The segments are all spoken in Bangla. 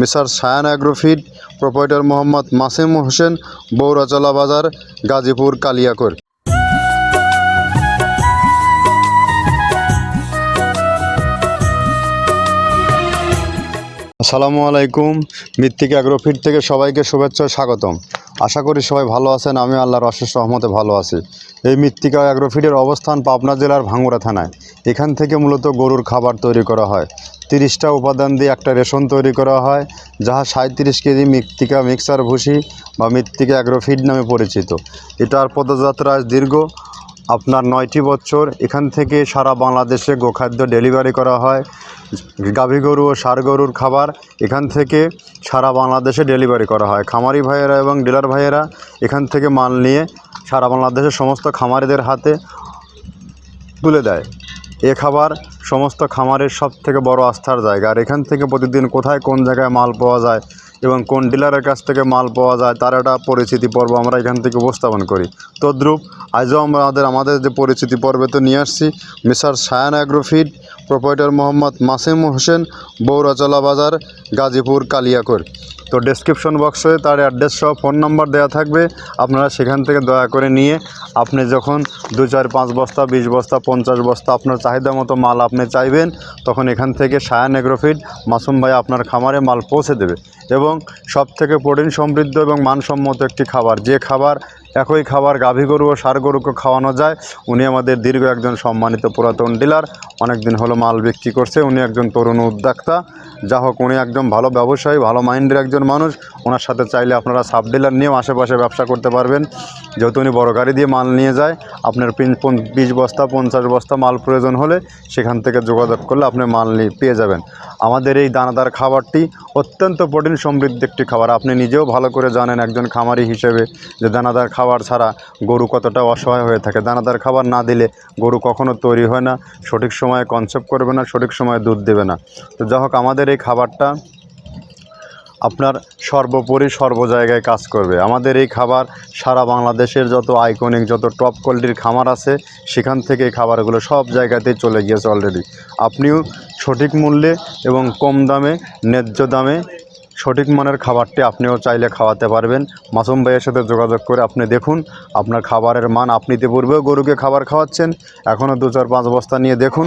মিসার সায়ান অ্যাগ্রোফিড প্রোপাইটার মোহাম্মদ মাসিম হোসেন বৌরাচলা বাজার গাজীপুর কালিয়াকৈর। আসসালামু আলাইকুম, মৃত্তিক অ্যাগ্রোফিড থেকে সবাইকে শুভেচ্ছা স্বাগতম। আশা করি সবাই ভালো আছেন আমি আল্লাহর অশেষ রহমতে ভালো আছি। এই মৃত্তিকা অ্যাগ্রোফিডের অবস্থান পাবনা জেলার ভাঙ্গুড়া থানায়। এখান থেকে মূলত গরুর খাবার তৈরি করা হয়। তিরিশটা উপাদান দিয়ে একটা রেশন তৈরি করা হয়, যাহা সাঁত্রিশ কেজি মৃত্তিকা মিক্সার ভুসি বা মৃত্তিকা অ্যাগ্রোফিড নামে পরিচিত। এটার পদযাত্রা দীর্ঘ, আপনার নয়টি বছর। এখান থেকে সারা বাংলাদেশে গোখাদ্য ডেলিভারি করা হয়। গাভী গরু ও সার গরুর খাবার এখান থেকে সারা বাংলাদেশে ডেলিভারি করা হয়। খামারি ভাইয়েরা এবং ডিলার ভাইয়েরা এখান থেকে মাল নিয়ে সারা বাংলাদেশের সমস্ত খামারিদের হাতে তুলে দেয়। এ খাবার সমস্ত খামারের সব থেকে বড় আস্থার জায়গা। আর এখান থেকে প্রতিদিন কোথায় কোন জায়গায় মাল পাওয়া যায় এবং কোন ডিলারের কাছ থেকে মাল পাওয়া যায় তার একটা পরিচিতি পর্ব আমরা এখান থেকে উপস্থাপন করি। তদ্রুপ আজও আমাদের আমাদের যে পরিচিতি পর্বে তো নিয়ে আসছি। মিসার সায়ান অ্যাগ্রোফিড, প্রোপাইটার মোহাম্মদ মাসিম হোসেন, বৌরাচলা বাজার, গাজীপুর, কালিয়াকৈর। তো ডেসক্রিপশন বক্সে তার অ্যাড্রেস সহ ফোন নাম্বার দেওয়া থাকবে। আপনারা সেখান থেকে দয়া করে নিয়ে আপনি যখন দু চার পাঁচ বস্তা, বিশ বস্তা, পঞ্চাশ বস্তা আপনার চাহিদা মতো মাল আপনি চাইবেন, তখন এখান থেকে সায়ান এগ্রোফিড মাসুম ভাই আপনার খামারে মাল পৌঁছে দেবে। এবং সব থেকে প্রোটিন সমৃদ্ধ এবং মানসম্মত একটি খাবার, যে খাবার একই খাবার গাভী গরু ও ষাঁড় গরুকে খাওয়ানো যায়। উনি আমাদের দীর্ঘ একজন সম্মানিত পুরাতন ডিলার। অনেক দিন হলো মাল বিক্রি করছে। উনি একজন তরুণ উদ্যোক্তা। যা হোক, উনি একদম ভালো ব্যবসায়ী, ভালো মাইন্ডের একজন মানুষ। ওনার সাথে চাইলে আপনারা সাব ডিলার নিয়েও আশেপাশে ব্যবসা করতে পারবেন। যেহেতু উনি বড় গাড়ি দিয়ে মাল নিয়ে যায়, আপনার পিন- পন- বিশ বস্তা, পঞ্চাশ বস্তা মাল প্রয়োজন হলে সেখান থেকে যোগাযোগ করলে আপনি মাল নিয়ে পেয়ে যাবেন। আমাদের এই দানাদার খাবারটি অত্যন্ত প্রোটিন সমৃদ্ধ একটি খাবার। আপনি নিজেও ভালো করে জানেন, একজন খামারি হিসেবে যে দানাদার ছাড়া গরু কতটা অসহায় হয়ে থাকে। দানাদার খাবার না দিলে গরু কখনো তৈরি হয় না, সঠিক সময়ে কনসেপ্ট করবে না, সঠিক সময়ে দুধ দেবে না। তো যাই হোক, আমাদের এই খাবারটা আপনার সর্বোপরি সর্ব জায়গায় কাজ করবে। আমাদের এই খাবার সারা বাংলাদেশের যত আইকনিক যত টপ কোয়ালিটির খামার আছে, সেখান থেকে এই খাবারগুলো সব জায়গাতেই চলে গিয়েছে অলরেডি আপনিও সঠিক মূল্যে এবং কম দামে, ন্যায্য দামে সঠিক মানের খাবারটি আপনিও চাইলে খাওয়াতে পারবেন। মাসুম ভাইয়ের সাথে যোগাযোগ করে আপনি দেখুন, আপনার খাবারের মান আপনি পূর্বেও গরুকে খাবার খাওয়াচ্ছেন। এখনও দু চার পাঁচ বস্তা নিয়ে দেখুন,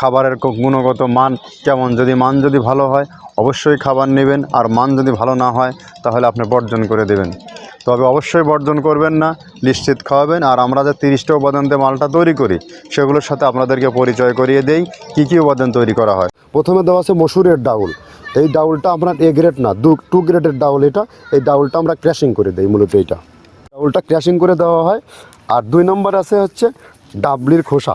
খাবারের গুণগত মান কেমন, যদি মান যদি ভালো হয়, অবশ্যই খাবার নেবেন, আর মান যদি ভালো না হয়, তাহলে আপনি বর্জন করে দেবেন। তবে অবশ্যই বর্জন করবেন না, নিশ্চিত খাওয়াবেন, আর আমরা যে তিরিশটা উপাদান দিয়ে মালটা তৈরি করি, সেগুলোর সাথে আপনাদেরকে পরিচয় করিয়ে দেই, কী কী উপাদান তৈরি করা হয়। প্রথমে দেওয়া আছে মসুরের ডাউল। এই ডাউলটা আপনার এ গ্রেড না, দু টু গ্রেডের ডাউল এটা, এই ডাউলটা আমরা ক্র্যাশিং করে দিই মূলত এইটা। ডাউলটা ক্র্যাশিং করে দেওয়া হয়, আর দুই নম্বর আছে হচ্ছে ডাবলির খোসা।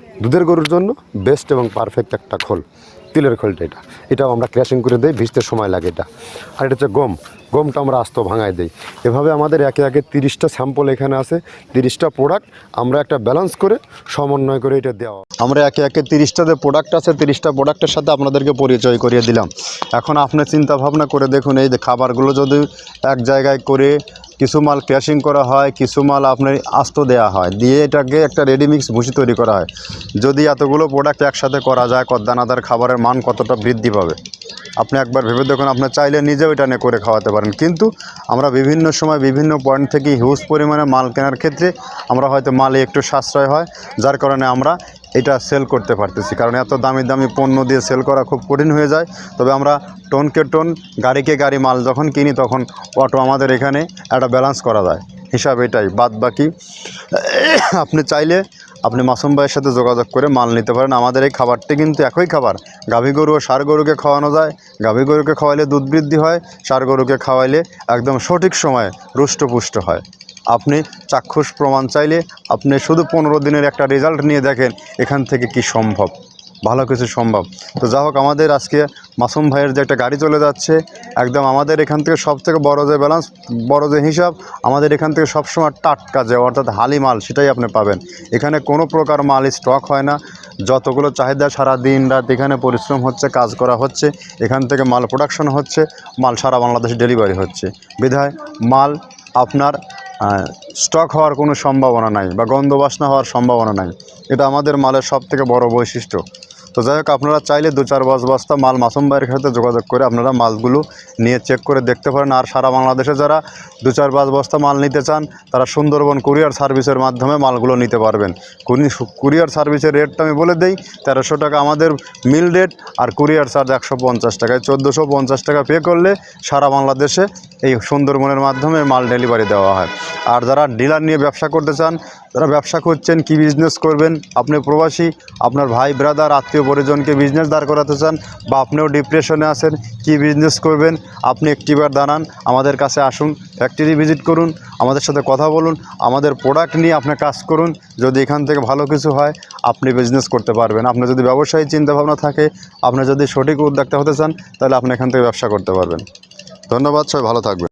দুধের গরুর জন্য বেস্ট এবং পারফেক্ট একটা খোল, তিলের খোলটা এটা। এটাও আমরা ক্র্যাশিং করে দিই, ভিজতে সময় লাগে এটা। আর এটা হচ্ছে গম। গমটা আমরা আস্ত ভাঙায় দিই। এভাবে আমাদের একে একে তিরিশটা স্যাম্পল এখানে আছে, তিরিশটা প্রোডাক্ট আমরা একটা ব্যালেন্স করে সমন্বয় করে এটা দেওয়া। আমরা একে একে তিরিশটা যে প্রোডাক্ট আছে, তিরিশটা প্রোডাক্টের সাথে আপনাদেরকে পরিচয় করিয়ে দিলাম। এখন আপনি চিন্তা ভাবনা করে দেখুন, এই যে খাবারগুলো যদি এক জায়গায় করে কিছু মাল ক্র্যাশিং করা হয়, কিছু মাল আপনার আস্ত দেওয়া হয়, দিয়ে এটাকে একটা রেডিমিক্স ভুসি তৈরি করা হয়, যদি এতগুলো প্রোডাক্ট একসাথে করা যায়, কদ্দানাদার খাবারের মান কতটা বৃদ্ধি পাবে? আপনি একবার ভেবে দেখুন, আপনি চাইলে নিজেও এটা নিয়ে করে খাওয়াতে পারেন। কিন্তু আমরা বিভিন্ন সময় বিভিন্ন পয়েন্ট থেকে হিউজ পরিমাণে মাল কেনার ক্ষেত্রে আমরা হয়তো মালে একটু সাশ্রয় হয়, যার কারণে আমরা এটা সেল করতে পারতেছি। কারণ এত দামি দামি পণ্য দিয়ে সেল করা খুব কঠিন হয়ে যায়। তবে আমরা টোনকে টোন গাড়িকে গাড়ি মাল যখন কিনি তখন অটো আমাদের এখানে একটা ব্যালেন্স করা যায়। হিসাব এটাই। বাদ বাকি আপনি চাইলে আপনি মাসুম ভাইয়ের সাথে যোগাযোগ করে মাল নিতে পারেন। আমাদের এই খাবারটি কিন্তু একই খাবার। গাভী গরু ও সার গরুকে খাওয়ানো যায়। গাভী গরুকে খাওয়াইলে দুধ বৃদ্ধি হয় সার গরুকে খাওয়াইলে একদম সঠিক সময়ে রুষ্টপুষ্ট হয়। আপনি চাক্ষুষ প্রমাণ চাইলে আপনি শুধু পনেরো দিনের একটা রেজাল্ট নিয়ে দেখেন এখান থেকে কি সম্ভব। ভালো কিছু সম্ভব। তো যা হোক, আমাদের আজকে মাসুম ভাইয়ের যে একটা গাড়ি চলে যাচ্ছে, একদম আমাদের এখান থেকে সব থেকে বড়ো যে ব্যালেন্স বড়ো যে হিসাব, আমাদের এখান থেকে সবসময় টাটকা যে, অর্থাৎ হালি মাল সেটাই আপনি পাবেন। এখানে কোনো প্রকার মাল স্টক হয় না। যতগুলো চাহিদা সারা দিন রাত এখানে পরিশ্রম হচ্ছে, কাজ করা হচ্ছে, এখান থেকে মাল প্রোডাকশন হচ্ছে, মাল সারা বাংলাদেশে ডেলিভারি হচ্ছে। বিধায় মাল আপনার স্টক হওয়ার কোনো সম্ভাবনা নাই বা গন্ধ বাসনা হওয়ার সম্ভাবনা নাই। এটা আমাদের মালের সব থেকে বড় বৈশিষ্ট্য। তো যাই হোক, আপনারা চাইলে দু চার বস বস্তা মাল মাসুম ভাইয়ের সাথে যোগাযোগ করে আপনারা মালগুলো নিয়ে চেক করে দেখতে পারেন। আর সারা বাংলাদেশে যারা দু চার পাঁচ বস্তা মাল নিতে চান, তারা সুন্দরবন কুরিয়ার সার্ভিসের মাধ্যমে মালগুলো নিতে পারবেন। কুরিয়ার সার্ভিসের রেটটা আমি বলে দেই, তেরোশো টাকা আমাদের মিল রেট আর কুরিয়ার চার্জ একশো পঞ্চাশ টাকায় চোদ্দোশো পঞ্চাশ টাকা পে করলে সারা বাংলাদেশে এই সুন্দরবনের মাধ্যমে মাল ডেলিভারি দেওয়া হয়। আর যারা ডিলার নিয়ে ব্যবসা করতে চান, যারা ব্যবসা করছেন কি বিজনেস করবেন, আপনি প্রবাসী, আপনার ভাই ব্রাদার আত্মীয় পরিজনকে বিজনেস দাঁড় করাতে চান বা আপনিও ডিপ্রেশনে আছেন, কি বিজনেস করবেন, আপনি একটিবার দাঁড়ান, আমাদের কাছে আসুন ফ্যাক্টরি ভিজিট করুন, আমাদের সাথে কথা বলুন, আমাদের প্রোডাক্ট নিয়ে আপনি কাজ করুন, যদি এখান থেকে ভালো কিছু হয়, আপনি বিজনেস করতে পারবেন। আপনার যদি ব্যবসায়ী চিন্তাভাবনা থাকে আপনি যদি সঠিক উদ্যোক্তা হতে চান, তাহলে আপনি এখান থেকে ব্যবসা করতে পারবেন। ধন্যবাদ, সবাই ভালো থাকবেন।